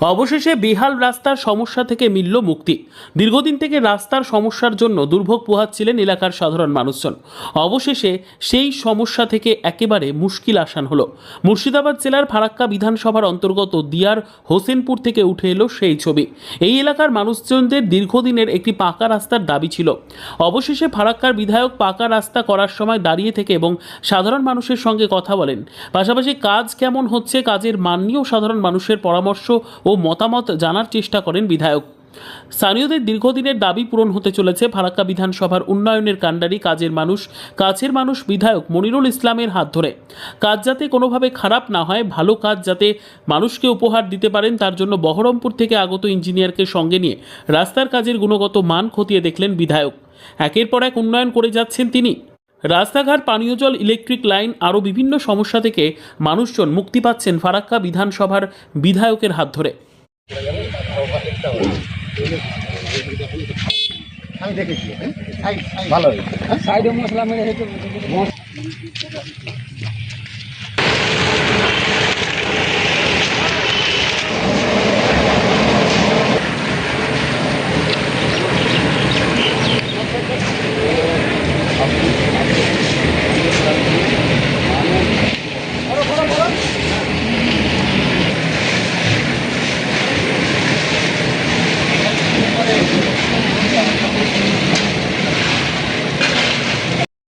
অবশেষে বেহাল রাস্তার সমস্যা থেকে মিলল মুক্তি। দীর্ঘদিন থেকে রাস্তার সমস্যার জন্য দুর্ভোগ পোহাচ্ছিলেন এলাকার সাধারণ মানুষজন। অবশেষে সেই সমস্যা থেকে একেবারে মুশকিল আসান হলো। মুর্শিদাবাদ জেলার ফারাক্কা বিধানসভার অন্তর্গত দিয়ার হোসেনপুর থেকে উঠে এলো সেই ছবি। এই এলাকার মানুষজনদের দীর্ঘদিনের একটি পাকা রাস্তার দাবি ছিল। অবশেষে ফারাক্কার বিধায়ক পাকা রাস্তা করার সময় দাঁড়িয়ে থেকে এবং সাধারণ মানুষের সঙ্গে কথা বলেন। পাশাপাশি কাজ কেমন হচ্ছে, কাজের মান নিয়েও সাধারণ মানুষের পরামর্শ ও মতামত জানার চেষ্টা করেন বিধায়ক। স্থানীয়দের দীর্ঘদিনের দাবি পূরণ হতে চলেছে। ফারাক্কা বিধানসভার উন্নয়নের কাণ্ডারি কাজের মানুষ, কাছের মানুষ বিধায়ক মনিরুল ইসলামের হাত ধরে। কাজ যাতে কোনোভাবে খারাপ না হয়, ভালো কাজ যাতে মানুষকে উপহার দিতে পারেন, তার জন্য বহরমপুর থেকে আগত ইঞ্জিনিয়ারকে সঙ্গে নিয়ে রাস্তার কাজের গুণগত মান খতিয়ে দেখলেন বিধায়ক। একের পর এক উন্নয়ন করে যাচ্ছেন তিনি। রাস্তাঘাট, পানীয় জল, ইলেকট্রিক লাইন আরও বিভিন্ন সমস্যা থেকে মানুষজন মুক্তি পাচ্ছেন ফারাক্কা বিধানসভার বিধায়কের হাত ধরে। আমি দেখেছি হ্যাঁ? ভালো? সাইডে মশলা মেরে